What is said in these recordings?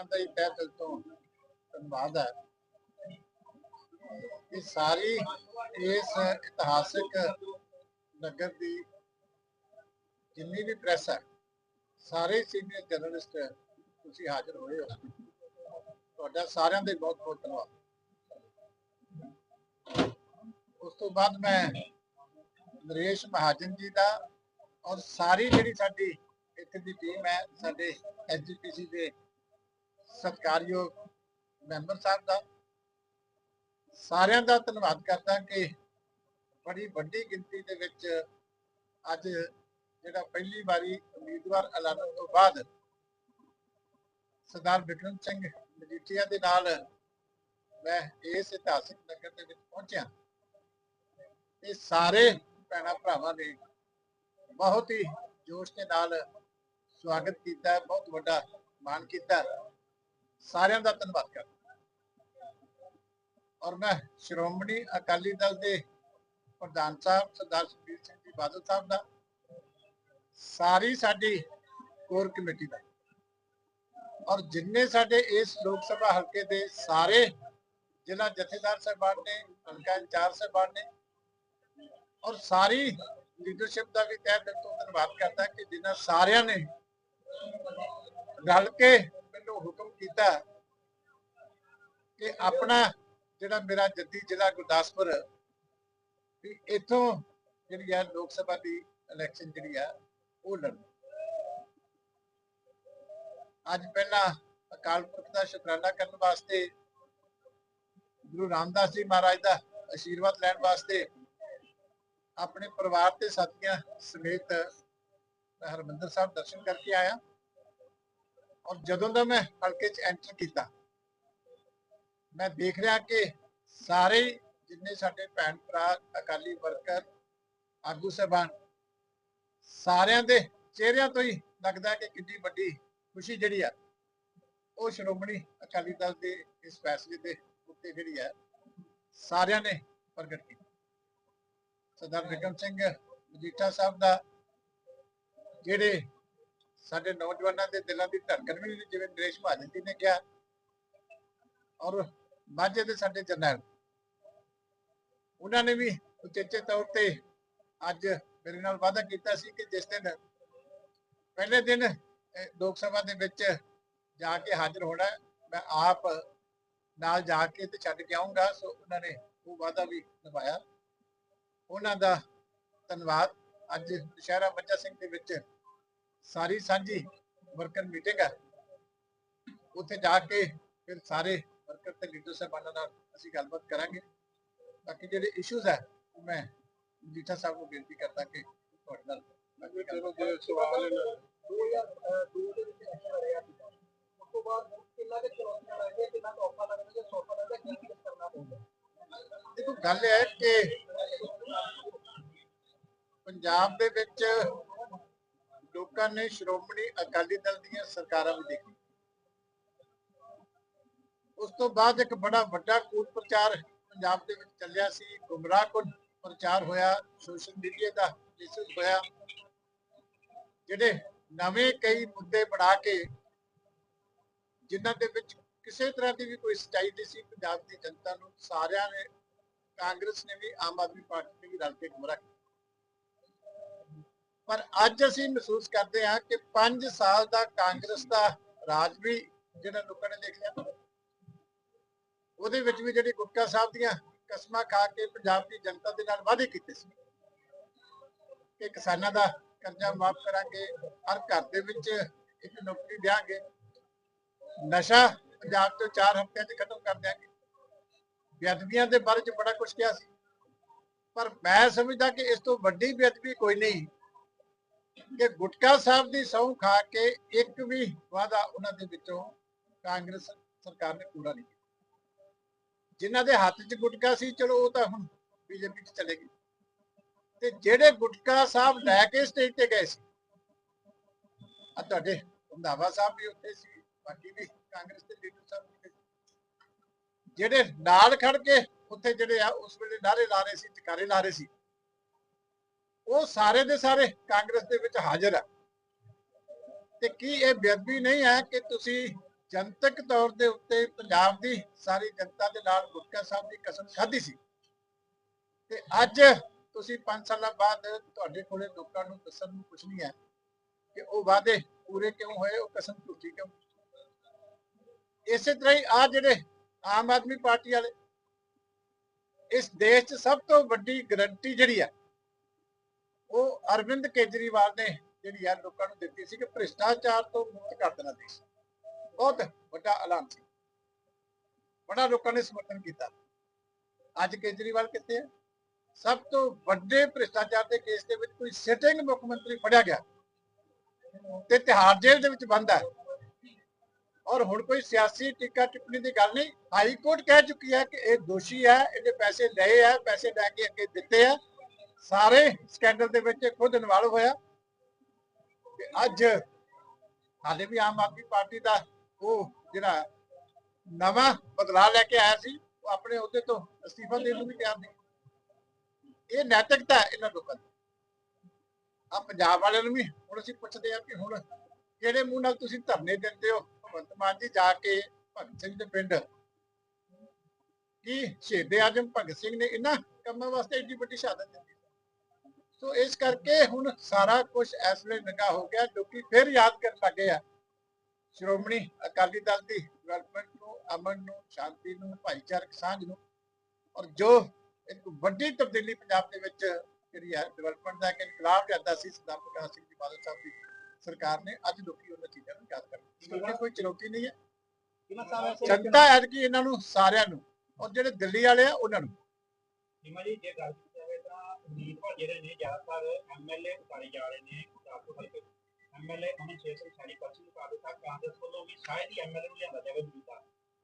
ਸਾਰਿਆਂ ਦਾ ਹੀ ਤਹਿ ਦਿਲ ਤੋਂ ਧੰਨਵਾਦ ਹੈ। ਇਹ ਸਾਰੀ ਇਸ ਇਤਿਹਾਸਿਕ ਨਗਰ ਦੀ ਜਿੰਨੀ ਵੀ ਪ੍ਰੈਸ ਹੈ, ਸਾਰੇ ਸੀਨੀਅਰ ਜਰਨਲਿਸਟ ਤੁਸੀਂ ਹਾਜ਼ਰ ਹੋਏ ਹੋ। ਤੁਹਾਡਾ ਸਾਰਿਆਂ ਦਾ ਬਹੁਤ ਬਹੁਤ ਧੰਨਵਾਦ। ਉਸ ਤੋਂ ਬਾਅਦ ਮੈਂ ਨਰੇਸ਼ ਮਹਾਜਨ ਜੀ ਦਾ ਔਰ ਸਾਰੀ ਜਿਹੜੀ ਸਾਡੀ ਇੱਥੇ ਦੀ ਟੀਮ ਹੈ, ਸਾਡੇ ਐਸਜੀਪੀਸੀ ਦੇ ਸਤਿਕਾਰਯੋਗ ਮੈਂਬਰ ਸਾਹਿਬ ਦਾ। ਸਾਰਿਆਂ ਦਾ ਧੰਨਵਾਦ ਕਰਦਾ ਕਿ ਬੜੀ ਵੱਡੀ ਗਿਣਤੀ ਦੇ ਵਿੱਚ ਅੱਜ ਜਿਹੜਾ ਪਹਿਲੀ ਵਾਰੀ ਉਮੀਦਵਾਰ ਐਲਾਨਣ ਤੋਂ ਬਾਅਦ ਸਰਦਾਰ ਵਿਕਰਮ ਸਿੰਘ ਮਜੀਠੀਆ ਦੇ ਨਾਲ ਮੈਂ ਇਸ ਇਤਿਹਾਸਿਕ ਨਗਰ ਦੇ ਵਿੱਚ ਪਹੁੰਚਿਆ। ਤੇ ਸਾਰੇ ਭੈਣਾਂ ਭਰਾਵਾਂ ਨੇ ਬਹੁਤ ਹੀ ਜੋਸ਼ ਦੇ ਨਾਲ ਸਵਾਗਤ ਕੀਤਾ, ਬਹੁਤ ਵੱਡਾ ਮਾਣ ਕੀਤਾ। ਸਾਰਿਆਂ ਦਾ ਧੰਨਵਾਦ ਕਰਦਾ ਔਰ ਮੈਂ ਸ਼੍ਰੋਮਣੀ ਅਕਾਲੀ ਦਲ ਦੇ ਪ੍ਰਧਾਨ ਸਾਹਿਬ, ਸਰਦਾਰ ਸੁਖਬੀਰ ਸਿੰਘ ਜੀ ਬਾਦਲ ਸਾਹਿਬ ਦਾ, ਸਾਰੀ ਸਾਡੀ ਕੋਰ ਕਮੇਟੀ ਦਾ। ਔਰ ਜਿੰਨੇ ਸਾਡੇ ਇਸ ਲੋਕ ਸਭਾ ਹਲਕੇ ਦੇ ਸਾਰੇ ਜ਼ਿਲ੍ਹਾ ਜਥੇਦਾਰ ਸਾਹਿਬਾਨ ਨੇ, ਹਲਕਾ ਇੰਚਾਰਜ ਸਾਹਿਬਾਨ ਨੇ, ਔਰ ਸਾਰੀ ਲੀਡਰਸ਼ਿਪ ਦਾ ਵੀ ਤਹਿ ਦਿਲ ਤੋਂ ਧੰਨਵਾਦ ਕਰਦਾ ਕਿ ਜਿਨ੍ਹਾਂ ਸਾਰਿਆਂ ਨੇ ਰਲ ਕੇ ਮੈਨੂੰ ਕੀਤਾ ਕਿ ਆਪਣਾ ਜਿਹੜਾ ਮੇਰਾ ਜੱਦੀ ਜ਼ਿਲ੍ਹਾ ਗੁਰਦਾਸਪੁਰ, ਵੀ ਇਥੋਂ ਜਿਹੜੀ ਆ ਲੋਕ ਸਭਾ ਦੀ ਇਲੈਕਸ਼ਨ ਜਿਹੜੀ ਆ, ਉਹ ਲੜਨੀ। ਅੱਜ ਪਹਿਲਾਂ ਅਕਾਲ ਪੁਰਖ ਦਾ ਸ਼ੁਕਰਾਨਾ ਕਰਨ ਵਾਸਤੇ, ਗੁਰੂ ਰਾਮਦਾਸ ਜੀ ਮਹਾਰਾਜ ਦਾ ਆਸ਼ੀਰਵਾਦ ਲੈਣ ਵਾਸਤੇ ਆਪਣੇ ਪਰਿਵਾਰ ਤੇ ਸਾਥੀਆਂ ਸਮੇਤ ਮੈਂ ਹਰਮੰਦਰ ਸਾਹਿਬ ਦਰਸ਼ਨ ਕਰਕੇ ਆਇਆ। ਔਰ ਜਦੋਂ ਦਾ ਮੈਂ ਹਲਕੇ 'ਚ ਐਂਟਰ ਕੀਤਾ, ਮੈਂ ਦੇਖ ਰਿਹਾ ਕਿ ਸਾਰੇ ਜਿੰਨੇ ਸਾਡੇ ਭੈਣ ਭਰਾ, ਅਕਾਲੀ ਵਰਕਰ, ਆਗੂ ਸਹਿਬਾਨ, ਸਾਰਿਆਂ ਦੇ ਚਿਹਰਿਆਂ ਤੋਂ ਹੀ ਲੱਗਦਾ ਕਿ ਕਿੰਨੀ ਵੱਡੀ ਖੁਸ਼ੀ ਜਿਹੜੀ ਆ, ਉਹ ਸ਼੍ਰੋਮਣੀ ਅਕਾਲੀ ਦਲ ਦੇ ਇਸ ਫੈਸਲੇ ਦੇ ਉੱਤੇ ਜਿਹੜੀ ਹੈ ਸਾਰਿਆਂ ਨੇ ਪ੍ਰਗਟ ਕੀਤੀ। ਸਰਦਾਰ ਵਿਕਰਮ ਸਿੰਘ ਮਜੀਠਾ ਸਾਹਿਬ ਦਾ ਜਿਹੜੇ ਸਾਡੇ ਨੌਜਵਾਨਾਂ ਦੇ ਦਿਲਾਂ ਦੀ ਧੜਕਣ ਵੀ ਜਿਵੇਂ ਨਰੇਸ਼ ਮਹਾਜਨ ਜੀ ਨੇ ਕਿਹਾ। ਔਰ ਮਾਝੇ ਦੇ ਸਾਡੇ ਜਰਨੈਲ, ਉਹਨਾਂ ਨੇ ਵੀ ਉਚੇਚੇ ਤੌਰ ਤੇ ਅੱਜ ਮੇਰੇ ਨਾਲ ਵਾਅਦਾ ਕੀਤਾ ਸੀ ਕਿ ਜਿਸ ਦਿਨ, ਪਹਿਲੇ ਦਿਨ ਲੋਕ ਸਭਾ ਦੇ ਵਿੱਚ ਜਾ ਕੇ ਹਾਜ਼ਰ ਹੋਣਾ ਮੈਂ ਆਪ ਨਾਲ ਜਾ ਕੇ ਤੇ ਛੱਡ ਕੇ ਆਉਂਗਾ ਸੋ ਉਹਨਾਂ ਨੇ ਉਹ ਵਾਅਦਾ ਵੀ ਨਿਭਾਇਆ। ਉਹਨਾਂ ਦਾ ਧੰਨਵਾਦ। ਅੱਜ ਦੁਸ਼ਹਿਰਾ ਬੱਚਾ ਸਿੰਘ ਦੇ ਵਿੱਚ ਸਾਰੀ ਸਾਂਝੀ ਵਰਕਰ ਮੀਟਿੰਗ ਹੈ। ਉੱਥੇ ਜਾ ਕੇ ਫਿਰ ਸਾਰੇ ਵਰਕਰ ਤੇ ਲੀਡਰ ਸਾਹਿਬਾਨਾਂ ਨਾਲ ਅਸੀਂ ਗੱਲਬਾਤ ਕਰਾਂਗੇ। ਬਾਕੀ ਜਿਹੜੇ ਇਸ਼ੂਜ਼ ਹੈ ਉਹ ਮੈਂ ਜੀਠਾ ਸਾਹਿਬ ਨੂੰ ਬੇਨਤੀ ਕਰਦਾ ਕਿ ਤੁਹਾਡੇ ਨਾਲ ਮੈਂ ਕੋਈ ਗੱਲ ਜੇ ਸਵਾਲ ਇਹਨਾਂ- 2002 ਦੇ ਵਿੱਚ ਐਕਸ਼ਨ ਰਿਹਾ ਉਸ ਤੋਂ ਬਾਅਦ ਕਿੰਨਾ ਕੁ ਚੁਣੌਤੀਆਂ ਲੱਗਦੀਆਂ ਕਿੰਨਾ ਕੁ ਔਖਾ ਲੱਗਦਾ ਜੇ ਸੌਖਾ ਲੱਗਦਾ ਕੀ ਕੀ ਕਰਨਾ ਪੈਂਦਾ ਦੇਖੋ ਗੱਲ ਇਹ ਹੈ ਕਿ ਪੰਜਾਬ ਦੇ ਵਿੱਚ ਲੋਕਾਂ ਨੇ ਸ਼੍ਰੋਮਣੀ ਅਕਾਲੀ ਦਲ ਦੀਆਂ ਸਰਕਾਰਾਂ ਵੀ ਦੇਖੀ ਉਸ ਤੋਂ ਬਾਅਦ ਇੱਕ ਬੜਾ ਵੱਡਾ ਕੂਟ ਪ੍ਰਚਾਰ ਪੰਜਾਬ ਦੇ ਵਿੱਚ ਚੱਲਿਆ ਸੀ। ਗੁੰਮਰਾਹਕੁਨ ਪ੍ਰਚਾਰ ਹੋਇਆ, ਸੋਸ਼ਲ ਮੀਡੀਆ ਦਾ ਮਿਸਯੂਜ਼ ਹੋਇਆ, ਜਿਹੜੇ ਨਵੇਂ ਕਈ ਮੁੱਦੇ ਬਣਾ ਕੇ ਜਿਨ੍ਹਾਂ ਦੇ ਵਿੱਚ ਕਿਸੇ ਤਰ੍ਹਾਂ ਦੀ ਵੀ ਕੋਈ ਸਚਾਈ ਨਹੀਂ ਸੀ, ਪੰਜਾਬ ਦੀ ਜਨਤਾ ਨੂੰ ਸਾਰਿਆਂ ਨੇ, ਕਾਂਗਰਸ ਨੇ ਵੀ, ਆਮ ਆਦਮੀ ਪਾਰਟੀ ਨੇ ਵੀ ਰਲ ਕੇ ਗੁੰਮਰਾਹ ਪਰ ਅੱਜ ਅਸੀਂ ਮਹਿਸੂਸ ਕਰਦੇ ਹਾਂ ਕਿ 5 ਸਾਲ ਦਾ ਕਾਂਗਰਸ ਦਾ ਰਾਜ ਵੀ ਜਿਹੜਾ ਲੋਕਾਂ ਨੇ ਦੇਖ ਲਿਆ, ਉਹਦੇ ਵਿੱਚ ਵੀ ਜਿਹੜੀ ਗੁਪਤਾ ਸਾਹਿਬ ਦੀਆਂ ਕਸਮਾਂ ਖਾ ਕੇ ਪੰਜਾਬ ਦੀ ਜਨਤਾ ਦੇ ਨਾਲ ਵਾਅਦੇ ਕੀਤੇ ਸੀ ਕਿ ਕਿਸਾਨਾਂ ਦਾ ਕਰਜ਼ਾ ਮਾਫ ਕਰਾਂਗੇ, ਹਰ ਘਰ ਦੇ ਵਿੱਚ ਇੱਕ ਨੌਕਰੀ ਦਿਆਂਗੇ, ਨਸ਼ਾ ਪੰਜਾਬ ਤੋਂ 4 ਹਫ਼ਤਿਆਂ 'ਚ ਖਤਮ ਕਰ ਦਿਆਂਗੇ। ਬੇਅਦਬੀਆਂ ਦੇ ਬਾਰੇ 'ਚ ਬੜਾ ਕੁਝ ਕਿਹਾ ਸੀ। ਪਰ ਮੈਂ ਸਮਝਦਾ ਕਿ ਇਸ ਤੋਂ ਵੱਡੀ ਬੇਅਦਬੀ ਕੋਈ ਨਹੀਂ। ਕਿ ਗੁਟਕਾ ਸਾਹਿਬ ਦੀ ਸਹੁੰ ਖਾ ਕੇ ਇੱਕ ਵੀ ਵਾਅਦਾ ਉਹਨਾਂ ਦੇ ਵਿੱਚੋਂ ਕਾਂਗਰਸ ਸਰਕਾਰ ਨੇ ਪੂਰਾ ਨਹੀਂ ਕੀਤਾ। ਜਿਨ੍ਹਾਂ ਦੇ ਹੱਥ 'ਚ ਗੁਟਕਾ ਸੀ, ਚਲੋ ਉਹ ਤਾਂ ਹੁਣ ਬੀਜੇਪੀ 'ਚ ਚਲੇ ਗਏ। ਤੇ ਜਿਹੜੇ ਗੁਟਕਾ ਸਾਹਿਬ ਲੈ ਕੇ ਸਟੇਜ ਤੇ ਗਏ ਸੀ ਆ ਤੁਹਾਡੇ ਰੰਧਾਵਾ ਸਾਹਿਬ ਵੀ ਉੱਥੇ ਸੀ, ਬਾਕੀ ਵੀ ਕਾਂਗਰਸ ਦੇ ਲੀਡਰ ਸਾਹਿਬ ਉੱਥੇ ਜਿਹੜੇ ਨਾਲ ਖੜ ਕੇ ਉੱਥੇ ਜਿਹੜੇ ਆ, ਉਸ ਵੇਲੇ ਨਾਰੇ ਲਾ ਰਹੇ ਸੀ ਜਕਾਰੇ ਲਾ ਰਹੇ ਸੀ ਉਹ ਸਾਰੇ ਦੇ ਸਾਰੇ ਕਾਂਗਰਸ ਦੇ ਵਿੱਚ ਹਾਜ਼ਰ ਆ। ਤੇ ਕੀ ਇਹ ਬੇਅਦਬੀ ਨਹੀਂ ਹੈ ਕਿ ਤੁਸੀਂ ਜਨਤਕ ਤੌਰ ਦੇ ਉੱਤੇ ਪੰਜਾਬ ਦੀ ਸਾਰੀ ਜਨਤਾ ਦੇ ਨਾਲ ਗੁਟਕਾ ਸਾਹਿਬ ਦੀ ਕਸਮ ਖਾਧੀ ਸੀ? ਤੇ ਅੱਜ ਤੁਸੀਂ 5 ਸਾਲਾਂ ਬਾਅਦ ਤੁਹਾਡੇ ਕੋਲੇ ਲੋਕਾਂ ਨੂੰ ਦੱਸਣ ਨੂੰ ਕੁਝ ਨਹੀਂ ਹੈ ਕਿ ਉਹ ਵਾਅਦੇ ਪੂਰੇ ਕਿਉਂ ਹੋਏ, ਉਹ ਕਸਮ ਝੂਠੀ ਕਿਉਂ? ਇਸੇ ਤਰ੍ਹਾਂ ਹੀ ਆ ਜਿਹੜੇ ਆਮ ਆਦਮੀ ਪਾਰਟੀ ਵਾਲੇ, ਇਸ ਦੇਸ਼ 'ਚ ਸਭ ਤੋਂ ਵੱਡੀ ਗਰੰਟੀ ਜਿਹੜੀ ਹੈ ਉਹ ਅਰਵਿੰਦ ਕੇਜਰੀਵਾਲ ਨੇ ਜਿਹੜੀ ਹੈ ਲੋਕਾਂ ਨੂੰ ਦਿੱਤੀ ਸੀ ਕਿ ਭ੍ਰਿਸ਼ਟਾਚਾਰ ਤੋਂ ਮੁਕਤ ਕਰ ਦੇਣਾ ਦੇਸ਼। ਬਹੁਤ ਵੱਡਾ ਐਲਾਨ ਸੀ। ਬੜਾ ਲੋਕਾਂ ਨੇ ਸਮਰਥਨ ਕੀਤਾ। ਅੱਜ ਕੇਜਰੀਵਾਲ ਕਿੱਥੇ ਹੈ ਸਭ ਤੋਂ ਵੱਡੇ ਭ੍ਰਿਸ਼ਟਾਚਾਰ ਦੇ ਕੇਸ ਦੇ ਵਿੱਚ ਕੋਈ ਸਿਟਿੰਗ ਮੁੱਖ ਮੰਤਰੀ ਫੜਿਆ ਗਿਆ। ਤੇ ਤਿਹਾੜ ਜੇਲ੍ਹ ਦੇ ਵਿੱਚ ਬੰਦ ਹੈ ਔਰ ਹੁਣ ਕੋਈ ਸਿਆਸੀ ਟਿੱਕਾ ਟਿੱਪਣੀ ਦੀ ਗੱਲ ਨਹੀਂ, ਹਾਈ ਕੋਰਟ ਕਹਿ ਚੁੱਕੀ ਹੈ ਕਿ ਇਹ ਦੋਸ਼ੀ ਹੈ, ਇਹਦੇ ਪੈਸੇ ਲਏ ਆ, ਪੈਸੇ ਲੈ ਕੇ ਅੱਗੇ ਦਿੱਤੇ ਆ। ਸਾਰੇ ਸਕੈਂਡਲ ਦੇ ਵਿੱਚ ਖੁਦ ਇਨਵੋਲਵ ਹੋਇਆ। ਤੇ ਅੱਜ ਹਾਲੇ ਵੀ ਆਮ ਆਦਮੀ ਪਾਰਟੀ ਦਾ ਉਹ ਜਿਹੜਾ ਨਵਾਂ ਬਦਲਾਅ ਲੈ ਕੇ ਆਇਆ ਸੀ, ਉਹ ਆਪਣੇ ਅਹੁਦੇ ਤੋਂ ਅਸਤੀਫਾ ਦੇਣ ਨੂੰ ਵੀ ਤਿਆਰ ਨਹੀਂ। ਇਹ ਨੈਤਿਕਤਾ ਇਹਨਾਂ ਲੋਕਾਂ ਦੀ। ਆ ਪੰਜਾਬ ਵਾਲਿਆਂ ਨੂੰ ਵੀ ਹੁਣ ਅਸੀਂ ਪੁੱਛਦੇ ਆ ਕਿ ਹੁਣ ਕਿਹੜੇ ਮੂੰਹ ਨਾਲ ਤੁਸੀਂ ਧਰਨੇ ਦਿੰਦੇ ਹੋ? ਭਗਵੰਤ ਮਾਨ ਜੀ ਜਾ ਕੇ ਭਗਤ ਸਿੰਘ ਦੇ ਪਿੰਡ ਕੀ ਸ਼ਹੀਦ ਆਜਮ ਭਗਤ ਸਿੰਘ ਨੇ ਇਹਨਾਂ ਕੰਮਾਂ ਵਾਸਤੇ ਏਡੀ ਵੱਡੀ ਸ਼ਹਾਦਤ ਦਿੱਤੀ? ਸੋ ਇਸ ਕਰਕੇ ਹੁਣ ਸਾਰਾ ਕੁਝ ਇਸ ਵੇਲੇ ਨੰਗਾ ਹੋ ਗਿਆ ਲੋਕੀ ਫਿਰ ਯਾਦ ਕਰਨ ਲੱਗੇ ਆ। ਸ਼੍ਰੋਮਣੀ ਅਕਾਲੀ ਦਲ ਦੀ ਡਿਵੈਲਪਮੈਂਟ ਨੂੰ ਅਮਨ ਨੂੰ ਸ਼ਾਂਤੀ ਨੂੰ ਭਾਈਚਾਰਕ ਸਾਂਝ ਨੂੰ ਔਰ ਜੋ ਇੱਕ ਵੱਡੀ ਤਬਦੀਲੀ ਪੰਜਾਬ ਦੇ ਵਿੱਚ ਜਿਹੜੀ ਹੈ ਡਿਵੈਲਪਮੈਂਟ ਦਾ ਇੱਕ ਇਨਕਲਾਬ ਲਿਆਂਦਾ ਸੀ ਸਰਦਾਰ ਪ੍ਰਕਾਸ਼ ਸਿੰਘ ਜੀ ਬਾਦਲ ਸਾਹਿਬ ਦੀ ਸਰਕਾਰ ਨੇ ਅੱਜ ਲੋਕੀ ਉਹਨਾਂ ਚੀਜ਼ਾਂ ਨੂੰ ਯਾਦ ਕਰਦੇ ਕੋਈ ਚੁਣੌਤੀ ਨਹੀਂ ਹੈ। ਜਨਤਾ ਐਤਕੀ ਇਹਨਾਂ ਨੂੰ ਸਾਰਿਆਂ ਨੂੰ ਔਰ ਜਿਹੜੇ ਦਿੱਲੀ ਵਾਲੇ ਆ ਉਹਨਾਂ ਨੂੰ। ਨੀਮਾ ਜੀ ਜੇ ਗੱਲ ਕੀਤੀ ਜਿਹੜੇ ਨੇ ਜ਼ਿਆਦਾਤਰ ਐਮਐਲਏ ਉਤਾਰੇ ਜਾ ਰਹੇ ਨੇ ਗੁਰਦਾਸਪੁਰ ਹਲਕੇ ਐਮਐਲਏ ਅਮਨ ਸ਼ੇਰ ਸਿੰਘ ਸਾਡੀ ਪਰਚੀ ਮੁਕਾਬਲੇ ਕਾਂਗਰਸ ਵੱਲੋਂ ਵੀ ਸ਼ਾਇਦ ਹੀ ਐਮਐਲਏ ਨੂੰ ਲਿਆਂਦਾ ਜਾਵੇ ਮੌਜੂਦਾ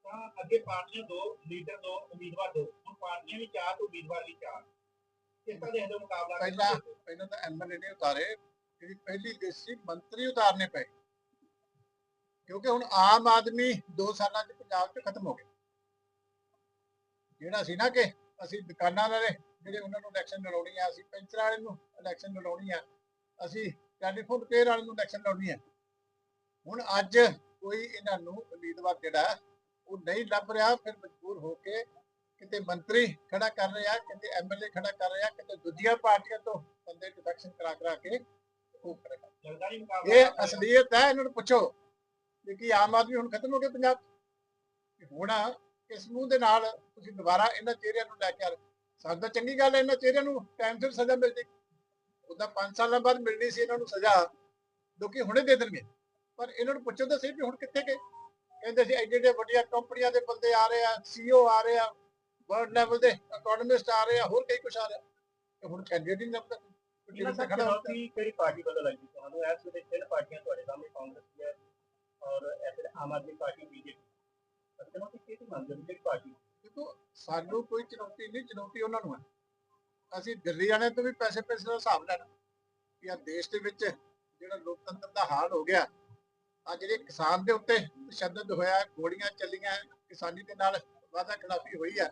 ਤਾਂ ਅੱਗੇ ਪਾਰਟੀਆਂ ਦੋ ਲੀਡਰ ਦੋ ਉਮੀਦਵਾਰ ਦੋ ਹੁਣ ਪਾਰਟੀਆਂ ਵੀ ਚਾਰ ਤੇ ਉਮੀਦਵਾਰ ਵੀ ਚਾਰ ਕਿਸ ਤਰ੍ਹਾਂ ਦੇਖਦੇ ਮੁਕਾਬਲਾ ਪਹਿਲਾਂ- ਪਹਿਲਾਂ ਤਾਂ ਐਮਐਲਏ ਨੇ ਉਤਾਰੇ, ਜਿਹੜੀ ਪਹਿਲੀ ਲਿਸਟ ਸੀ ਮੰਤਰੀ ਉਤਾਰਨੇ ਪਏ। ਕਿਉਂਕਿ ਹੁਣ ਆਮ ਆਦਮੀ 2 ਸਾਲਾਂ 'ਚ ਪੰਜਾਬ 'ਚ ਖਤਮ ਹੋ ਗਿਆ ਜਿਹੜਾ ਸੀ ਨਾ ਕਿ ਅਸੀਂ ਦੁਕਾਨਾਂ ਵਾਲੇ ਜਿਹੜੇ ਉਹਨਾਂ ਨੂੰ ਇਲੈਕਸ਼ਨ ਲੜਾਉਣੀ ਆ ਅਸੀਂ ਪੈਂਚਰ ਵਾਲੇ ਨੂੰ ਇਲੈਕਸ਼ਨ ਲੜਾਉਣੀ ਆ ਅਸੀਂ ਟੈਲੀਫੋਨ ਕੇਅਰ ਵਾਲੇ ਨੂੰ ਇਲੈਕਸ਼ਨ ਲੜਾਉਣੀ ਆ। ਹੁਣ ਅੱਜ ਕੋਈ ਇਹਨਾਂ ਨੂੰ ਉਮੀਦਵਾਰ ਜਿਹੜਾ ਉਹ ਨਹੀਂ ਲੱਭ ਰਿਹਾ ਫਿਰ ਮਜਬੂਰ ਹੋ ਕੇ ਕਿਤੇ ਮੰਤਰੀ ਖੜਾ ਕਰ ਰਿਹਾ ਕਿਤੇ ਐਮਐਲਏ ਖੜਾ ਕਰ ਰਿਹਾ ਕਿਤੇ ਦੂਜੀਆਂ ਪਾਰਟੀਆਂ ਤੋਂ ਬੰਦੇ ਡਿਫੈਕਸ਼ਨ ਕਰਾ ਕਰਾ ਕੇ ਉਹ ਕਰੇਗਾ ਇਹ ਅਸਲੀਅਤ ਹੈ ਇਹਨਾਂ ਨੂੰ ਪੁੱਛੋ ਕਿ ਆਮ ਆਦਮੀ ਹੁਣ ਖਤਮ ਹੋ ਗਿਆ ਪੰਜਾਬ ਹੁਣ ਇਸ ਮੂੰਹ ਦੇ ਨਾਲ ਤੁਸੀਂ ਦੁਬਾਰਾ ਇਹਨਾਂ ਚਿਹਰਿਆਂ ਨੂੰ ਲੈ ਕੇ ਆ ਤਾਂ ਚੰਗੀ ਗੱਲ ਹੈ ਇਹਨਾਂ ਚਿਹਰਿਆਂ ਨੂੰ ਟਾਈਮ ਸਿਰ ਸਜ਼ਾ ਮਿਲ ਜੇ ਉਹਦਾ 5 ਸਾਲਾਂ ਬਾਅਦ ਮਿਲਣੀ ਸੀ ਇਹਨਾਂ ਨੂੰ ਸਜ਼ਾ ਲੋਕੀ ਹੁਣੇ ਦੇ ਦੇਣਗੇ। ਪਰ ਇਹਨਾਂ ਨੂੰ ਪੁੱਛੋ ਤਾਂ ਸਹੀ ਵੀ ਹੁਣ ਕਿੱਥੇ ਗਏ। ਕਹਿੰਦੇ ਸੀ ਐਡੇ ਐਡੇ ਵੱਡੀਆਂ ਕੰਪਨੀਆਂ ਦੇ ਬੰਦੇ ਆ ਰਹੇ ਆ ਸੀਓ ਆ ਰਹੇ ਆ ਵਰਲਡ ਲੈਵਲ ਦੇ ਇਕਨੋਮਿਸਟ ਆ ਰਹੇ ਆ ਹੋਰ ਕਈ ਕੁਝ ਆ ਰਿਹਾ। ਤੇ ਹੁਣ ਕੈਂਡੀਡੇਟ ਹੀ ਨਹੀਂ ਲੱਭਦਾ। ਇਹਨਾਂ ਖੜਾ ਹੁੰਦਾ ਕਿਹੜੀ ਪਾਰਟੀ ਵੱਲੋਂ ਲੱਗਦੀ ਤੁਹਾਨੂੰ ਇਸ ਵੇਲੇ ਤਿੰਨ ਪਾਰਟੀਆਂ ਤੁਹਾਡੇ ਸਾਹਮਣੇ ਕਾਂਗਰਸ ਹੈ। ਔਰ ਇੱਥੇ ਆਮ ਆਦਮੀ ਪਾਰਟੀ ਬੀਜੇਪੀ ਸਾਨੂੰ ਕੋਈ ਚੁਣੌਤੀ ਨਹੀਂ, ਚੁਣੌਤੀ ਉਹਨਾਂ ਨੂੰ ਹੈ। ਅਸੀਂ ਦਿੱਲੀ ਵਾਲਿਆਂ ਤੋਂ ਵੀ ਪੈਸੇ ਪੈਸੇ ਦਾ ਹਿਸਾਬ ਲੈਣਾ। ਕਿ ਆ ਦੇਸ਼ ਦੇ ਵਿੱਚ ਜਿਹੜਾ ਲੋਕਤੰਤਰ ਦਾ ਹਾਲ ਹੋ ਗਿਆ ਆ ਜਿਹੜੇ ਕਿਸਾਨ ਦੇ ਉੱਤੇ ਤਸ਼ੱਦਦ ਹੋਇਆ, ਗੋਲੀਆਂ ਚੱਲੀਆਂ, ਕਿਸਾਨੀ ਦੇ ਨਾਲ ਵਾਅਦਾ ਖਿਲਾਫੀ ਹੋਈ ਆ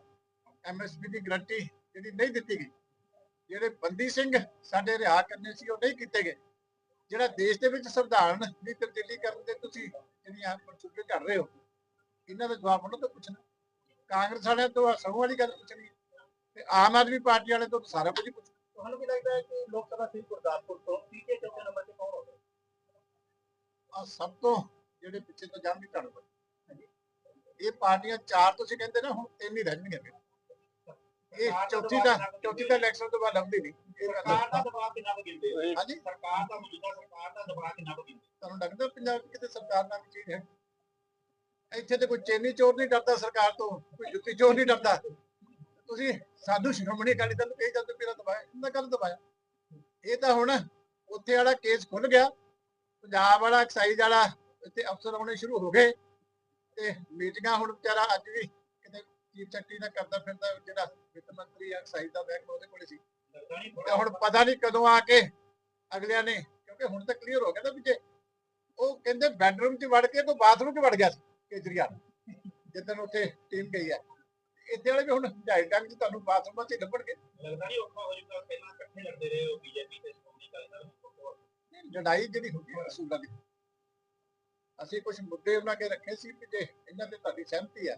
ਐਮਐਸਪੀ ਦੀ ਗਰੰਟੀ ਜਿਹੜੀ ਨਹੀਂ ਦਿੱਤੀ ਗਈ। ਜਿਹੜੇ ਬੰਦੀ ਸਿੰਘ ਸਾਡੇ ਰਿਹਾ ਕਰਨੇ ਸੀ, ਉਹ ਨਹੀਂ ਕੀਤੇ ਗਏ। ਜਿਹੜਾ ਦੇਸ਼ ਦੇ ਵਿੱਚ ਸੰਵਿਧਾਨ ਦੀ ਤਬਦੀਲੀ ਕਰਨ ਦੇ ਤੁਸੀਂ ਜਿਹੜੀਆਂ ਮਨਸੂਬੇ ਕਰ ਰਹੇ ਹੋ ਇਹਨਾਂ ਦਾ ਜਵਾਬ ਉਹਨਾਂ ਤੋਂ ਪੁੱਛਣਾ। ਕਾਂਗਰਸ ਵਾਲਿਆਂ ਤੋਂ ਸਗੋਂ ਵਾਲੀ ਗੱਲ ਪੁੱਛਣੀ ਤੇ ਆਮ ਆਦਮੀ ਪਾਰਟੀ ਵਾਲਿਆਂ ਤੋਂ ਸਾਰਾ ਕੁਝ ਪੁੱਛਣਾ। ਤੁਹਾਨੂੰ ਕੀ ਲੱਗਦਾ ਹੈ ਕਿ ਲੋਕ ਸਭਾ ਸੀਟ ਗੁਰਦਾਸਪੁਰ ਤੋਂ ਤੀਜੇ ਚੌਥੇ ਨੰਬਰ ਤੇ ਕੌਣ ਹੋਵੇ? ਆ ਸਭ ਤੋਂ ਜਿਹੜੇ ਪਿੱਛੇ ਤੋਂ ਜਾਣਗੇ ਤੁਹਾਨੂੰ ਇਹ ਪਾਰਟੀਆਂ ਚਾਰ ਤੁਸੀਂ ਕਹਿੰਦੇ ਨਾ ਹੁਣ ਤਿੰਨ ਹੀ ਫਿਰ। ਇਹ ਚੌਥੀ ਦਾ ਚੌਥੀ ਦਾ ਇਲੈਕਸ਼ਨ ਤੋਂ ਬਾਅਦ ਲੱਭਦੀ ਨਹੀਂ। ਸਰਕਾਰ ਦਾ ਦਬਾਅ ਕਿੰਨਾ ਕੁ ਹੋ ਹਾਂਜੀ। ਸਰਕਾਰ ਦਾ ਮੌਜੂਦਾ ਸਰਕਾਰ ਦਾ ਦਬਾਅ ਕਿੰਨਾ ਕੁ ਗਿਣਦੇ ਤੁਹਾਨੂੰ ਲੱਗਦਾ ਪੰਜਾਬ ਕਿਤੇ ਸਰਕਾਰ ਨਾਲ ਚੀਜ਼ ਹੈ? ਇੱਥੇ ਤੇ ਕੋਈ ਚੇਨੀ ਚੋਰ ਨਹੀਂ ਡਰਦਾ ਸਰਕਾਰ ਤੋਂ, ਕੋਈ ਜੁੱਤੀ ਚੋਰ ਨਹੀਂ ਡਰਦਾ। ਤੁਸੀਂ ਸਾਨੂੰ ਸ਼੍ਰੋਮਣੀ ਅਕਾਲੀ ਦਲ ਨੂੰ ਕਹੀ ਜਾਂਦੇ ਮੇਰਾ ਦਬਾਇਆ ਇਹਨਾਂ ਕੱਲ ਦਬਾਇਆ? ਇਹ ਤਾਂ ਹੁਣ ਉੱਥੇ ਵਾਲਾ ਕੇਸ ਖੁੱਲ ਗਿਆ, ਪੰਜਾਬ ਵਾਲਾ, ਐਕਸਾਈਜ਼ ਵਾਲਾ, ਇੱਥੇ ਅਫਸਰ ਆਉਣੇ ਸ਼ੁਰੂ ਹੋ ਗਏ। ਤੇ ਮੀਟਿੰਗਾਂ ਹੁਣ ਵਿਚਾਰਾ ਅੱਜ ਵੀ ਕਿਤੇ ਚੀਫ ਸੈਕਟਰੀ ਦਾ ਕਰਦਾ ਫਿਰਦਾ, ਜਿਹੜਾ ਵਿੱਤ ਮੰਤਰੀ ਐਕਸਾਈਜ਼ ਦਾ ਮਹਿਕਮਾ ਉਹਦੇ ਕੋਲੇ ਸੀ। ਤੇ ਹੁਣ ਪਤਾ ਨਹੀਂ ਕਦੋਂ ਆ ਕੇ ਅਗਲਿਆਂ ਨੇ, ਕਿਉਂਕਿ ਹੁਣ ਤਾਂ ਕਲੀਅਰ ਹੋ ਗਿਆ ਨਾ ਪਿੱਛੇ। ਉਹ ਕਹਿੰਦੇ ਬੈਡਰੂਮ 'ਚ ਵੜ ਕੇ, ਕੋਈ ਬਾਥਰੂਮ 'ਚ ਵੜ ਗਿਆ ਸੀ। ਕੇਜਰੀਵਾਲ ਜਿੱਦਣ ਉੱਥੇ ਟੀਮ ਗਈ ਹੈ। ਇੱਥੇ ਵਾਲੇ ਵੀ ਹੁਣ ਢਾਈ ਟੰਗ 'ਚ ਤੁਹਾਨੂੰ ਬਾਥਰੂਮਾਂ 'ਚ ਹੀ ਲੱਭਣਗੇ ਲੱਗਦਾ ਨਹੀਂ ਔਖਾ ਹੋ ਜਾਊਗਾ ਪਹਿਲਾਂ ਇਕੱਠੇ ਲੜਦੇ ਰਹੇ ਹੋ ਬੀਜੇਪੀ ਤੇ ਸ਼੍ਰੋਮਣੀ ਅਕਾਲੀ ਦਲ ਲੜਾਈ ਜਿਹੜੀ ਹੁੰਦੀ ਹੈ ਅਸੂਲਾਂ ਦੀ ਅਸੀਂ ਕੁਝ ਮੁੱਦੇ ਉਹਨਾਂ ਕੇ ਰੱਖੇ ਸੀ ਕਿ ਜੇ ਇਹਨਾਂ ਤੇ ਤੁਹਾਡੀ ਸਹਿਮਤੀ ਆ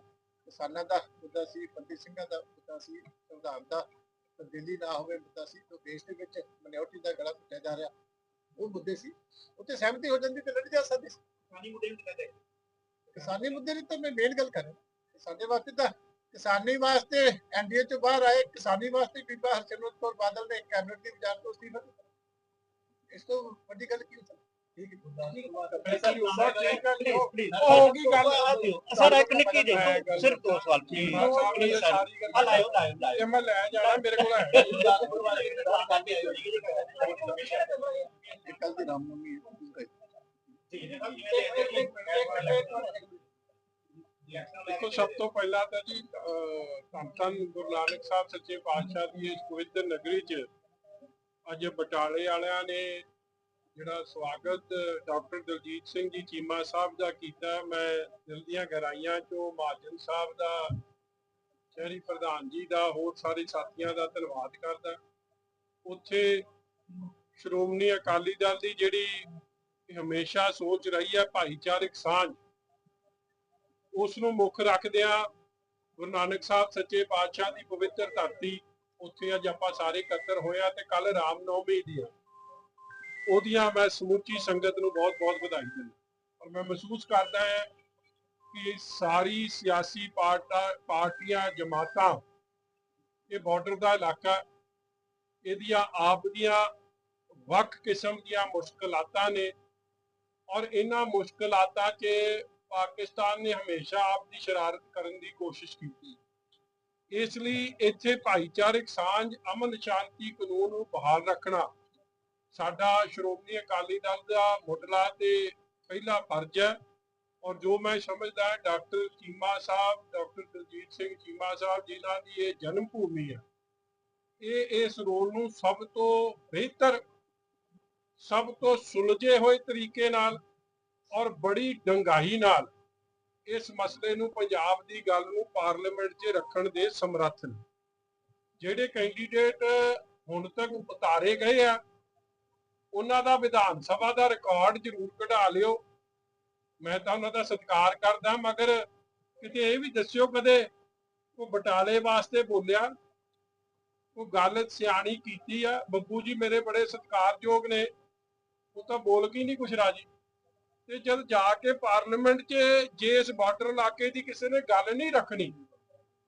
ਕਿਸਾਨਾਂ ਦਾ ਮੁੱਦਾ ਸੀ ਬੰਦੀ ਸਿੰਘਾਂ ਦਾ ਮੁੱਦਾ ਸੀ ਸੰਵਿਧਾਨ ਦਾ ਤਬਦੀਲੀ ਨਾ ਹੋਵੇ ਮੁੱਦਾ ਸੀ ਜੋ ਦੇਸ਼ ਦੇ ਵਿੱਚ ਮਿਨੋਰਟੀ ਦਾ ਗਲਾ ਘੁੱਟਿਆ ਜਾ ਰਿਹਾ। ਉਹ ਮੁੱਦੇ ਸੀ ਉੱਤੇ ਸਹਿਮਤੀ ਹੋ ਜਾਂਦੀ ਤੇ ਲੜ ਜਾ ਸਕਦੀ ਸੀ। ਸਾਨੀ ਮੁੱਦੇ ਨੂੰ ਕਹਿੰਦੇ ਕਿਸਾਨੀ ਮੁੱਦੇ ਦੀ ਤਾਂ ਮੈਂ ਮੇਨ ਗੱਲ ਕਰ ਸਾਡੇ ਵਾਸਤੇ ਤਾਂ ਕਿਸਾਨੀ ਵਾਸਤੇ ਐਨਡੀਏ ਚੋਂ ਬਾਹਰ ਆਏ ਕਿਸਾਨੀ ਵਾਸਤੇ ਬੀਬਾ ਹਰਸਿਮਰਤ ਕੌਰ ਬਾਦਲ ਨੇ ਕੈਬਨਿਟ ਦੀ ਵਜ਼ਾਰਤ ਤੋਂ ਅਸਤੀਫਾ ਦਿੱਤਾ ਇਸ ਤੋਂ ਵੱਡੀ ਗੱਲ ਕੀ ਹੋ ਸਕਦੀ ਠੀਕ ਹੈ ਉਹ ਹੋ ਗਈ ਗੱਲ ਸਰ ਇੱਕ ਨਿੱਕੀ ਜਿਹੀ ਸਿਰਫ ਦੋ ਸਵਾਲ ਪਲੀਜ਼ ਆ ਲਾਇਓ ਲਾਇਓ ਲਾਇਓ ਮੈਂ ਲੈ ਜਾਣਾ ਮੇਰੇ ਕੋਲ ਹੈ ਇਹ ਕੱਲ ਦੀ ਰਾਮਨਵਮੀ ਹੈ ਦੇਖੋ, ਸਭ ਤੋਂ ਪਹਿਲਾਂ ਤਾਂ ਜੀ ਧੰਨ ਧੰਨ ਗੁਰੂ ਨਾਨਕ ਸਾਹਿਬ ਸੱਚੇ ਪਾਤਸ਼ਾਹ ਦੀ ਇਸ ਪਵਿੱਤਰ ਨਗਰੀ 'ਚ ਅੱਜ ਬਟਾਲੇ ਵਾਲਿਆਂ ਨੇ ਜਿਹੜਾ ਸਵਾਗਤ, ਡਾਕਟਰ ਦਲਜੀਤ ਸਿੰਘ ਜੀ ਚੀਮਾ ਸਾਹਿਬ ਦਾ ਕੀਤਾ। ਮੈਂ ਦਿਲ ਦੀਆਂ ਗਹਿਰਾਈਆਂ 'ਚੋਂ ਮਹਾਜਨ ਸਾਹਿਬ ਦਾ, ਸ਼ਹਿਰੀ ਪ੍ਰਧਾਨ ਜੀ ਦਾ, ਹੋਰ ਸਾਰੇ ਸਾਥੀਆਂ ਦਾ ਧੰਨਵਾਦ ਕਰਦਾ। ਉੱਥੇ ਸ਼੍ਰੋਮਣੀ ਅਕਾਲੀ ਦਲ ਦੀ ਜਿਹੜੀ ਹਮੇਸ਼ਾ ਸੋਚ ਰਹੀ ਹੈ ਭਾਈਚਾਰਕ ਸਾਂਝ। ਉਸ ਨੂੰ ਮੁੱਖ ਰੱਖਦਿਆਂ ਗੁਰੂ ਨਾਨਕ ਸਾਹਿਬ ਸੱਚੇ ਪਾਤਸ਼ਾਹ ਦੀ ਪਵਿੱਤਰ ਧਰਤੀ, ਉੱਥੇ ਅੱਜ ਆਪਾਂ ਸਾਰੇ ਇਕੱਤਰ ਹੋਇਆ ਤੇ ਕੱਲ ਰਾਮਨੌਮੀ ਦੀ ਆ ਉਹਦੀਆਂ ਮੈਂ ਸਮੁੱਚੀ ਸੰਗਤ ਨੂੰ ਬਹੁਤ-ਬਹੁਤ ਵਧਾਈ ਦਿੰਦਾ ਔਰ ਮੈਂ ਮਹਿਸੂਸ ਕਰਦਾ ਹਾਂ ਕਿ ਸਾਰੀ ਸਿਆਸੀ ਪਾਰਟਾਂ, ਪਾਰਟੀਆਂ, ਜਮਾਤਾਂ, ਇਹ ਬਾਰਡਰ ਦਾ ਇਲਾਕਾ, ਇਹਦੀਆਂ ਆਪ ਦੀਆਂ ਵੱਖ ਕਿਸਮ ਦੀਆਂ ਮੁਸ਼ਕਲਾਤਾਂ ਨੇ ਔਰ ਇਹਨਾਂ ਮੁਸ਼ਕਲਾਤਾਂ 'ਚ ਪਾਕਿਸਤਾਨ ਨੇ ਹਮੇਸ਼ਾ ਆਪ ਦੀ ਸ਼ਰਾਰਤ ਕਰਨ ਦੀ ਕੋਸ਼ਿਸ਼ ਕੀਤੀ। ਇਸ ਲਈ ਇੱਥੇ ਭਾਈਚਾਰਕ ਸਾਂਝ, ਅਮਨ ਸ਼ਾਂਤੀ, ਕਾਨੂੰਨ ਨੂੰ ਬਹਾਲ ਰੱਖਣਾ, ਸਾਡਾ ਸ਼੍ਰੋਮਣੀ ਅਕਾਲੀ ਦਲ ਦਾ ਮੁੱਢਲਾ ਤੇ ਪਹਿਲਾ ਫਰਜ਼ ਹੈ। ਔਰ ਜੋ ਮੈਂ ਸਮਝਦਾ ਹਾਂ, ਡਾਕਟਰ ਚੀਮਾ ਸਾਹਿਬ, ਡਾਕਟਰ ਦਲਜੀਤ ਸਿੰਘ ਚੀਮਾ ਸਾਹਿਬ ਜਿਨ੍ਹਾਂ ਦੀ ਇਹ ਜਨਮ ਭੂਮੀ ਹੈ, ਇਹ ਇਸ ਰੋਲ ਨੂੰ ਸਭ ਤੋਂ ਬਿਹਤਰ ਸਭ ਤੋਂ ਸੁਲਝੇ ਹੋਏ ਤਰੀਕੇ ਨਾਲ ਔਰ ਬੜੀ ਡੰਗਾਈ ਨਾਲ ਇਸ ਮਸਲੇ ਨੂੰ ਪੰਜਾਬ ਦੀ ਗੱਲ ਨੂੰ ਪਾਰਲੀਮੈਂਟ 'ਚ ਰੱਖਣ ਦੇ ਸਮਰੱਥ ਨੇ। ਜਿਹੜੇ ਕੈਂਡੀਡੇਟ ਹੁਣ ਤੱਕ ਉਤਾਰੇ ਗਏ ਆ, ਉਹਨਾਂ ਦਾ ਵਿਧਾਨ ਸਭਾ ਦਾ ਰਿਕਾਰਡ ਜ਼ਰੂਰ ਕਢਾ ਲਿਓ। ਮੈਂ ਤਾਂ ਉਹਨਾਂ ਦਾ ਸਤਿਕਾਰ ਕਰਦਾ, ਮਗਰ ਕਿਤੇ ਇਹ ਵੀ ਦੱਸਿਓ ਕਦੇ, ਉਹ ਬਟਾਲੇ ਵਾਸਤੇ ਬੋਲਿਆ, ਉਹ ਗੱਲ ਸਿਆਣੀ ਕੀਤੀ ਆ। ਬੱਬੂ ਜੀ ਮੇਰੇ ਬੜੇ ਸਤਿਕਾਰਯੋਗ ਨੇ। ਉਹ ਤਾਂ ਬੋਲ ਕੇ ਨਹੀਂ ਕੁਛ ਰਾਜੀ। ਤੇ ਜਦ ਜਾ ਕੇ ਪਾਰਲੀਮੈਂਟ 'ਚ ਜੇ ਇਸ ਬਾਰਡਰ ਇਲਾਕੇ ਦੀ ਕਿਸੇ ਨੇ ਗੱਲ ਨਹੀਂ ਰੱਖਣੀ,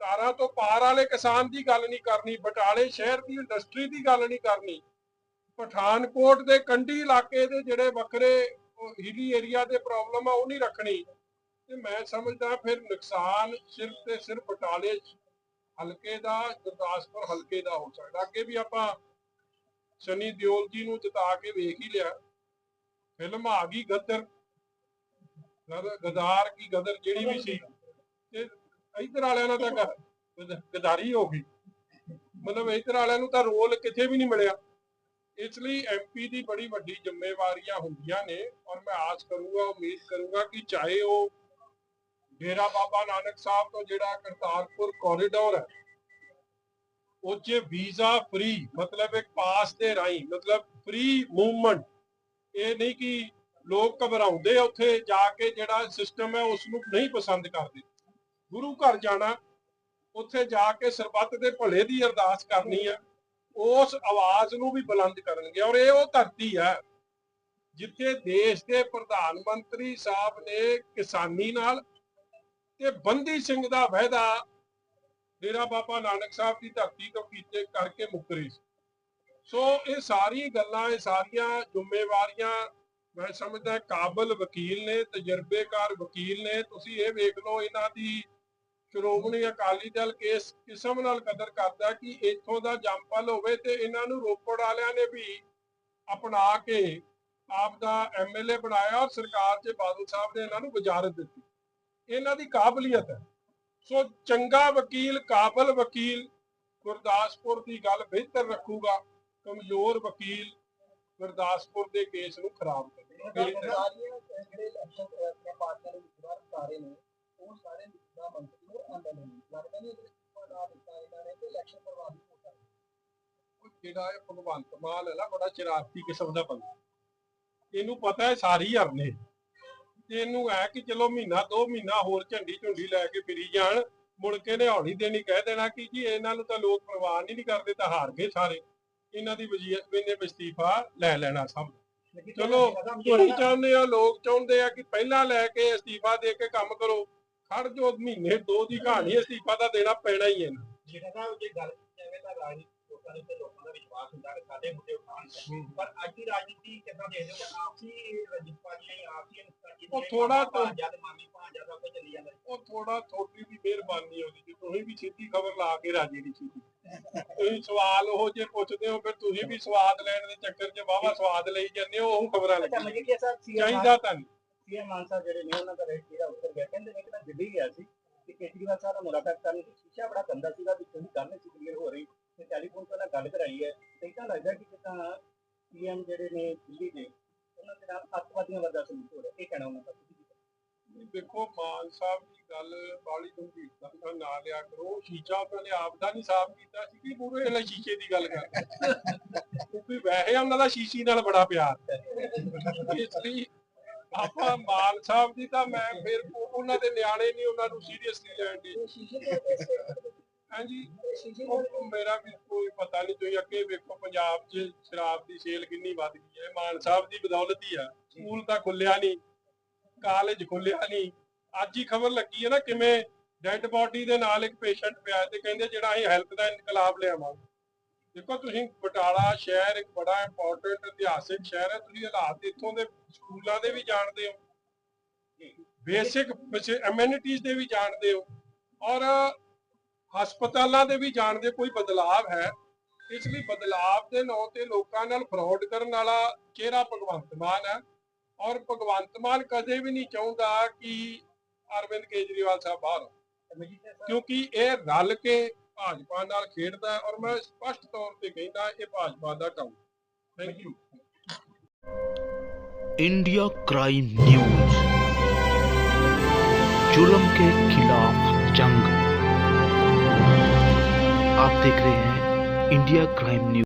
ਤਾਰਾਂ ਤੋਂ ਪਾਰ ਵਾਲੇ ਕਿਸਾਨ ਦੀ ਗੱਲ ਨਹੀਂ ਕਰਨੀ, ਬਟਾਲੇ ਸ਼ਹਿਰ ਦੀ ਇੰਡਸਟਰੀ ਦੀ ਗੱਲ ਨਹੀਂ ਕਰਨੀ, ਪਠਾਨਕੋਟ ਦੇ ਕੰਢੀ ਇਲਾਕੇ ਦੇ ਜਿਹੜੇ ਵੱਖਰੇ ਹਿਲੀ ਏਰੀਆ ਦੇ ਪ੍ਰੋਬਲਮ ਆ, ਉਹ ਨਹੀਂ ਰੱਖਣੀ। ਤੇ ਮੈਂ ਸਮਝਦਾ ਫਿਰ ਨੁਕਸਾਨ ਸਿਰਫ ਤੇ ਸਿਰਫ ਬਟਾਲੇ ਹਲਕੇ ਦਾ, ਗੁਰਦਾਸਪੁਰ ਹਲਕੇ ਦਾ ਹੋ ਸਕਦਾ। ਅੱਗੇ ਵੀ ਆਪਾਂ ਸਨੀ ਦਿਓਲ ਜੀ ਨੂੰ ਜਿਤਾ ਕੇ ਵੇਖ ਹੀ ਲਿਆ। ਫਿਲਮ ਆ ਗਈ ਗੱਦਰ। ਗਦਾਰ ਕੀ ਗਦਰ ਜਿਹੜੀ ਵੀ ਸੀ। ਤੇ ਇਧਰ ਵਾਲਿਆਂ ਨਾਲ ਤਾਂ ਗਦਾਰੀ ਹੋ ਗਈ। ਮਤਲਬ ਇਧਰ ਵਾਲਿਆਂ ਨੂੰ ਤਾਂ ਰੋਲ ਕਿਤੇ ਵੀ ਨਹੀਂ ਮਿਲਿਆ। ਇਸ ਲਈ ਐਮਪੀ ਦੀ ਬੜੀ ਵੱਡੀ ਜ਼ਿੰਮੇਵਾਰੀਆਂ ਹੁੰਦੀਆਂ ਨੇ। ਔਰ ਮੈਂ ਆਸ ਕਰੂੰਗਾ, ਉਮੀਦ ਕਰੂੰਗਾ ਕਿ ਚਾਹੇ ਉਹ ਡੇਰਾ ਬਾਬਾ ਨਾਨਕ ਸਾਹਿਬ ਤੋਂ ਜਿਹੜਾ ਕਰਤਾਰਪੁਰ ਕੋਰੀਡੋਰ ਹੈ, ਉਹ 'ਚ ਵੀਜ਼ਾ ਫ੍ਰੀ ਮਤਲਬ ਇੱਕ ਪਾਸ ਦੇ ਰਾਹੀਂ, ਮਤਲਬ ਫ੍ਰੀ ਮੂਵਮੈਂਟ ਇਹ ਨਹੀਂ ਕਿ ਲੋਕ ਘਬਰਾਉਂਦੇ ਆ ਉੱਥੇ ਜਾ ਕੇ ਜਿਹੜਾ ਸਿਸਟਮ ਹੈ ਉਸ ਨੂੰ ਨਹੀਂ ਪਸੰਦ ਕਰਦੇ। ਗੁਰੂ ਘਰ ਜਾਣਾ, ਉੱਥੇ ਜਾ ਕੇ ਸਰਬੱਤ ਦੇ ਭਲੇ ਦੀ ਅਰਦਾਸ ਕਰਨੀ ਹੈ ਉਸ ਆਵਾਜ਼ ਨੂੰ ਵੀ ਬੁਲੰਦ ਕਰਨਗੇ ਔਰ ਇਹ ਉਹ ਧਰਤੀ ਹੈ ਜਿੱਥੇ ਦੇਸ਼ ਦੇ ਪ੍ਰਧਾਨ ਮੰਤਰੀ ਸਾਹਿਬ ਨੇ ਕਿਸਾਨੀ ਨਾਲ ਤੇ ਬੰਦੀ ਸਿੰਘ ਦਾ ਵਾਅਦਾ ਡੇਰਾ ਬਾਬਾ ਨਾਨਕ ਸਾਹਿਬ ਦੀ ਧਰਤੀ ਤੋਂ ਕੀਤੇ ਕਰਕੇ ਮੁੱਕਰੀ ਸੀ। ਸੋ ਇਹ ਸਾਰੀ ਗੱਲਾਂ, ਇਹ ਸਾਰੀਆਂ ਜ਼ਿੰਮੇਵਾਰੀਆਂ ਮੈਂ ਸਮਝਦਾ ਕਾਬਲ ਵਕੀਲ ਨੇ, ਤਜਰਬੇਕਾਰ ਵਕੀਲ ਨੇ। ਤੁਸੀਂ ਇਹ ਵੇਖ ਲਓ ਇਹਨਾਂ ਦੀ ਸ਼੍ਰੋਮਣੀ ਅਕਾਲੀ ਦਲ ਕੇਸ ਕਿਸਮ ਨਾਲ ਕਦਰ ਕਰਦਾ ਕਿ ਇੱਥੋਂ ਦਾ ਜੰਪਲ ਹੋਵੇ ਤੇ ਇਹਨਾਂ ਨੂੰ ਰੋਪੜ ਵਾਲਿਆਂ ਨੇ ਵੀ ਅਪਣਾ ਕੇ ਆਪ ਦਾ ਐਮਐਲਏ ਬਣਾਇਆ ਔਰ ਸਰਕਾਰ 'ਚ ਬਾਦਲ ਸਾਹਿਬ ਨੇ ਇਹਨਾਂ ਨੂੰ ਵਜ਼ਾਰਤ ਦਿੱਤੀ। ਇਹਨਾਂ ਦੀ ਕਾਬਲੀਅਤ ਹੈ। ਸੋ ਚੰਗਾ ਵਕੀਲ, ਕਾਬਲ ਵਕੀਲ ਗੁਰਦਾਸਪੁਰ ਦੀ ਗੱਲ ਬਿਹਤਰ ਰੱਖੂਗਾ। ਕਮਜ਼ੋਰ ਵਕੀਲ ਗੁਰਦਾਸਪੁਰ ਦੇ ਕੇਸ ਨੂੰ ਖਰਾਬ ਕਰੇਗਾ ਸਾਰੀਆਂ ਜਿਹੜੇ ਇਲੈਕਸ਼ਨ ਆਪਣੇ ਪਾਰਟੀਆਂ ਦੇ ਵਿਚਾਰ ਸਾਰੇ ਨੇ ਉਹ ਸਾਰੇ ਨਿੱਜਾ ਮੰਤਰੀ ਨੂੰ ਐਮਐਲਏ ਨੇ। ਲੱਗਦਾ ਨਹੀਂ ਕਿ ਬਣਾ ਦਿੱਤਾ ਇਹਨਾਂ ਨੇ ਕਿ ਇਲੈਕਸ਼ਨ ਪ੍ਰਭਾਵਿਤ ਹੋ। ਸਕਦਾ ਉਹ ਜਿਹੜਾ ਇਹ ਭਗਵੰਤ ਮਾਨ ਹੈ ਨਾ ਬੜਾ ਸ਼ਰਾਰਤੀ ਕਿਸਮ ਦਾ ਬੰਦਾ। ਇਹਨੂੰ ਪਤਾ ਹੈ ਸਾਰੀ ਹਰਨੇ ਇਹਨੂੰ ਹੈ ਕਿ ਚਲੋ ਮਹੀਨਾ ਦੋ ਮਹੀਨਾ ਹੋਰ ਝੰਡੀ ਝੁੰਡੀ ਲੈ ਕੇ ਫਿਰੀ ਜਾਣ ਮੁੜ ਕੇ ਨੇ ਹੌਲੀ ਦੇਣੀ ਕਹਿ ਦੇਣਾ ਕਿ ਜੀ ਇਹਨਾਂ ਨੂੰ ਤਾਂ ਲੋਕ ਪ੍ਰਵਾਨ ਨਹੀਂ ਕਰਦੇ ਤਾਂ ਹਾਰ ਗਏ ਸਾਰੇ। ਇਹਨਾਂ ਦੀ ਵਜ਼ੀਰ ਇਹਨੇ ਅਸਤੀਫਾ ਲੈ ਲੈਣਾ ਸਭ ਚਲੋ ਤੁਸੀਂ ਚਾਹੁੰਦੇ ਹੋ ਲੋਕ ਚਾਹੁੰਦੇ ਆ ਕਿ ਪਹਿਲਾਂ ਲੈ ਕੇ ਅਸਤੀਫਾ ਦੇ ਕੇ ਕੰਮ ਕਰੋ। ਖੜ ਜੋ ਮਹੀਨੇ ਦੋ ਦੀ ਕਹਾਣੀ ਅਸਤੀਫਾ ਤਾਂ ਦੇਣਾ ਪੈਣਾ ਹੀ ਹੈ ਜਿਹੜਾ ਸਾਹਿਬ ਜੇ ਗੱਲ ਜਾਵੇ ਤਾਂ ਰਾਜਨੀਤੀ ਲੋਕਾਂ ਦੇ ਉੱਤੇ ਲੋਕਾਂ ਦਾ ਵਿਸ਼ਵਾਸ ਹੁੰਦਾ ਕਿ ਸਾਡੇ ਮੁੱਦੇ ਉਠਾਉਣ ਪਰ ਅੱਜ ਦੀ ਰਾਜਨੀਤੀ ਕਿੱਦਾਂ ਦੇਖਦੇ ਹੋ ਕਿ ਆਪਸੀ ਰਜਿਸਟਰੀਆਂ ਹੀ ਆਪਸੀ ਅਨੁਸਾਰੀ ਉਹ ਭਾਂਜਾ ਤੇ ਮਾਮੀ ਭਾਂਜਾ ਦਾ ਕੋਈ ਚੱਲੀ ਜਾਂਦਾ। ਉਹ ਥੋੜਾ ਥੋੜੀ ਦੀ ਮਿਹਰਬਾਨੀ ਹੋਦੀ ਜੀ ਤੁਸੀਂ ਵੀ ਸਿੱਧੀ ਖਬਰ ਲਾ ਕੇ ਰਾਜੀ ਨਹੀਂ ਸੀ ਤੁਸੀਂ ਸਵਾਲ ਉਹ ਜੇ ਪੁੱਛਦੇ ਹੋ ਫਿਰ ਤੁਸੀਂ ਵੀ ਸਵਾਦ ਲੈਣ ਦੇ ਚੱਕਰ 'ਚ ਵਾਵਾ ਸਵਾਦ ਲਈ ਜਾਂਦੇ ਹੋ ਉਹ ਖਬਰਾਂ ਲੱਗੀ ਚਾਹੀਦਾ ਤਾਂ ਸੀਐਮ ਮਾਨ ਸਾਹਿਬ ਜਿਹੜੇ ਨੇ ਉਹਨਾਂ ਦਾ ਰੇਟ ਜਿਹੜਾ ਉੱਤਰ ਗਿਆ। ਕਹਿੰਦੇ ਨੇ ਕਿ ਦਿੱਲੀ ਗਿਆ ਸੀ ਕਿ ਕੇਜਰੀਵਾਲ ਸਾਹਿਬ ਨਾਲ ਮੁਲਾਕਾਤ ਕਰਨੀ ਸੀ। ਲਿਆ ਕਰੋ ਸ਼ੀਸ਼ਾ ਨੇ ਆਪ ਦਾ ਨਹੀਂ ਸਾਫ਼ ਕੀਤਾ ਸੀ ਕਿ ਪੂਰੇ ਵਾਲੇ ਸ਼ੀਸ਼ੇ ਦੀ ਗੱਲ ਕਰਦੇ ਕਿਉਂਕਿ ਵੈਸੇ ਉਹਨਾਂ ਦਾ ਸ਼ੀਸ਼ੀ ਨਾਲ ਬੜਾ ਪਿਆਰ ਹੈ। ਇਸ ਲਈ ਆਪਾਂ ਮਾਨ ਸਾਹਿਬ ਦੀ ਤਾਂ ਮੈਂ ਫਿਰ ਉਹ- ਉਹਨਾਂ ਦੇ ਨਿਆਣੇ ਨਹੀਂ ਉਹਨਾਂ ਨੂੰ ਸੀਰੀਅਸਲੀ ਲੈਣ ਦੀ। ਹਾਂਜੀ। ਮੇਰਾ ਵੀ ਕੋਈ ਪਤਾ ਨਹੀਂ ਤੁਸੀਂ ਅੱਗੇ ਵੇਖੋ ਪੰਜਾਬ 'ਚ ਸ਼ਰਾਬ ਦੀ ਸੇਲ ਕਿੰਨੀ ਵੱਧ ਗਈ ਹੈ। ਮਾਨ ਸਾਹਿਬ ਦੀ ਬਦੌਲਤ ਹੀ ਆ। ਸਕੂਲ ਤਾਂ ਖੁੱਲਿਆ ਨਹੀਂ ਕਾਲਜ ਖੁੱਲਿਆ ਨਹੀਂ। ਅੱਜ ਹੀ ਖਬਰ ਲੱਗੀ ਹੈ ਨਾ ਕਿਵੇਂ ਡੈੱਡ ਬੋਡੀ ਦੇ ਨਾਲ ਇੱਕ ਪੇਸ਼ੈਂਟ ਪਿਆ ਤੇ ਕਹਿੰਦੇ ਜਿਹੜਾ ਅਸੀਂ ਹੈਲਥ ਦਾ ਇਨਕਲਾਬ ਲਿਆਵਾਂਗੇ। ਦੇਖੋ ਤੁਸੀਂ ਬਟਾਲਾ ਸ਼ਹਿਰ ਇੱਕ ਬੜਾ ਇੰਪੋਰਟੈਂਟ ਇਤਿਹਾਸਿਕ ਸ਼ਹਿਰ ਹੈ, ਤੁਸੀਂ ਹਾਲਾਤ ਇੱਥੋਂ ਦੇ ਸਕੂਲਾਂ ਦੇ ਵੀ ਜਾਣਦੇ ਹੋ। ਬੇਸਿਕ ਐਮੈਨਿਟੀਜ਼ ਦੇ ਵੀ ਜਾਣਦੇ ਹੋ। ਔਰ ਹਸਪਤਾਲਾਂ ਦੇ ਵੀ ਜਾਣਦੇ ਕੋਈ ਬਦਲਾਵ ਹੈ। ਇਸ ਲਈ ਬਦਲਾਵ ਦੇ ਨਾਂ ਤੇ ਲੋਕਾਂ ਨਾਲ ਫਰਾਡ ਕਰਨ ਵਾਲਾ ਚਿਹਰਾ ਭਗਵੰਤ ਮਾਨ ਹੈ। ਔਰ ਭਗਵੰਤ ਮਾਨ ਕਦੇ ਵੀ ਨਹੀਂ ਚਾਹੁੰਦਾ ਕਿ ਅਰਵਿੰਦ ਕੇਜਰੀਵਾਲ ਸਾਹਿਬ ਬਾਹਰ ਆਉਣ। ਕਿਉਂਕਿ ਇਹ ਰਲ ਕੇ ਭਾਜਪਾ ਨਾਲ ਖੇਡਦਾ ਹੈ ਔਰ ਮੈਂ ਸਪਸ਼ਟ ਤੌਰ ਤੇ ਕਹਿੰਦਾ ਇਹ ਭਾਜਪਾ ਦਾ ਕੰਮ thank you India crime news जुल्म के खिलाफ जंग आप देख रहे हैं इंडिया क्राइम न्यूज